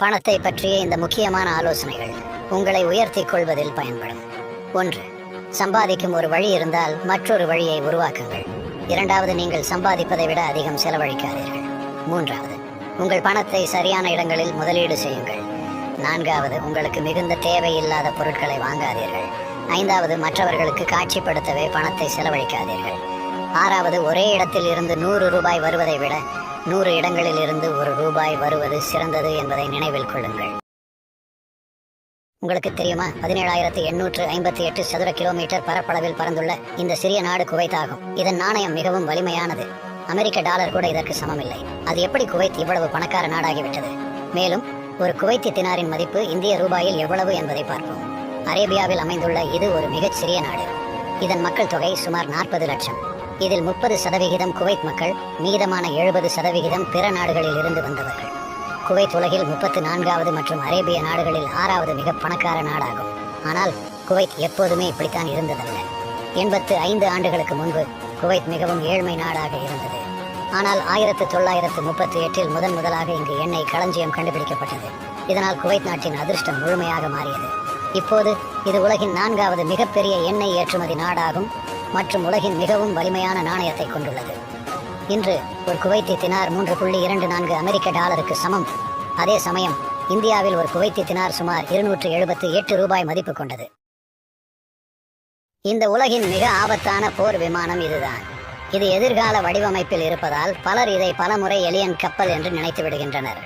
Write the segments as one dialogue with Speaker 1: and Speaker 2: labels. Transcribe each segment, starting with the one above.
Speaker 1: பணத்தை பற்றிய இந்த முக்கியமான ஆலோசனைகள் உங்களை உயர்த்திக் கொள்வதில் பயன்படும். ஒன்று சம்பாதிக்கும் ஒரு வழி இருந்தால் மற்றொரு வழியை உருவாக்குங்கள். இரண்டாவது நீங்கள் சம்பாதிப்பதை விட அதிகம் செலவழிக்காதீர்கள். மூன்றாவது உங்கள் பணத்தை சரியான இடங்களில் முதலீடு செய்யுங்கள். நான்காவது உங்களுக்கு மிகுந்த தேவையில்லாத பொருட்களை வாங்காதீர்கள். ஐந்தாவது மற்றவர்களுக்கு காட்சிப்படுத்தவே பணத்தை செலவழிக்காதீர்கள். ஆறாவது ஒரே இடத்தில் இருந்து நூறு ரூபாய் வருவதை விட நூறு இடங்களில் இருந்து ஒரு ரூபாய் வருவது சிறந்தது என்பதை நினைவில் கொள்ளுங்கள். உங்களுக்கு தெரியுமா? பதினேழாயிரத்தி எண்ணூற்று ஐம்பத்தி எட்டு சதுர கிலோமீட்டர் பரப்பளவில் பறந்துள்ள இந்த சிறிய நாடு குவைத் ஆகும் இதன் நாணயம் மிகவும் வலிமையானது. அமெரிக்க டாலர் கூட இதற்கு சமமில்லை. அது எப்படி குவைத் இவ்வளவு பணக்கார நாடாகிவிட்டது? மேலும் ஒரு குவைத்தி தினாரின் மதிப்பு இந்திய ரூபாயில் எவ்வளவு என்பதை பார்ப்போம். அரேபியாவில் அமைந்துள்ள இது ஒரு மிகச் சிறிய நாடு. இதன் மக்கள் தொகை சுமார் நாற்பது லட்சம். இதில் முப்பது சதவிகிதம் குவைத் மக்கள் மீதமான எழுபது சதவிகிதம் பிற நாடுகளில் இருந்து வந்தவர்கள். குவைத் உலகில் முப்பத்து நான்காவது மற்றும் அரேபிய நாடுகளில் ஆறாவது மிக பணக்கார நாடாகும். ஆனால் குவைத் எப்போதுமே இப்படித்தான் இருந்ததல்ல. எண்பத்து ஐந்து ஆண்டுகளுக்கு முன்பு குவைத் மிகவும் ஏழ்மை நாடாக இருந்தது. ஆனால் ஆயிரத்து தொள்ளாயிரத்து முப்பத்தி எட்டில் முதன் முதலாக இங்கு எண்ணெய் களஞ்சியம் கண்டுபிடிக்கப்பட்டது. இதனால் குவைத் நாட்டின் அதிர்ஷ்டம் முழுமையாக மாறியது. இப்போது இது உலகின் நான்காவது மிகப்பெரிய எண்ணெய் ஏற்றுமதி நாடாகும் மற்றும் உலகின் மிகவும் வலிமையான நாணயத்தை கொண்டுள்ளது. இன்று ஒரு குவைத்தி தினார் மூன்று புள்ளி இரண்டு நான்கு அமெரிக்க டாலருக்கு சமம். அதே சமயம் இந்தியாவில் ஒரு குவைத்தி தினார் சுமார் இருநூற்று எழுபத்து எட்டு ரூபாய் மதிப்பு கொண்டது. இந்த உலகின் மிக ஆபத்தான போர் விமானம் இதுதான். இது எதிர்கால வடிவமைப்பில் இருப்பதால் பலர் இதை பலமுறை எலியன் கப்பல் என்று நினைத்து விடுகின்றனர்.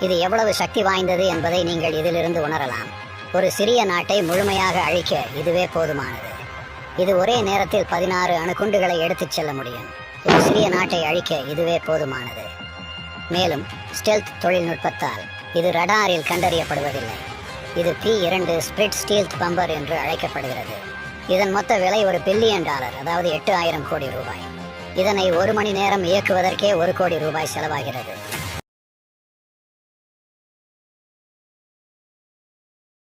Speaker 1: இது எவ்வளவு சக்தி வாய்ந்தது என்பதை நீங்கள் இதிலிருந்து உணரலாம். ஒரு சிறிய நாட்டை முழுமையாக அழிக்க இதுவே போதுமானது. இது ஒரே நேரத்தில் பதினாறு அணுகுண்டுகளை எடுத்துச் செல்ல முடியும். ஒரு சிறிய நாட்டை அழிக்க இதுவே போதுமானது. மேலும் ஸ்டெல்த் தொழில்நுட்பத்தால் இது ரடாரில் கண்டறியப்படுவதில்லை. இது பி இரண்டு ஸ்பிரிட் ஸ்டீல்த் பம்பர் என்று அழைக்கப்படுகிறது. இதன் மொத்த விலை ஒரு பில்லியன் டாலர் அதாவது எட்டு ஆயிரம் கோடி ரூபாய். இதனை ஒரு மணி நேரம் இயக்குவதற்கே ஒரு கோடி ரூபாய் செலவாகிறது.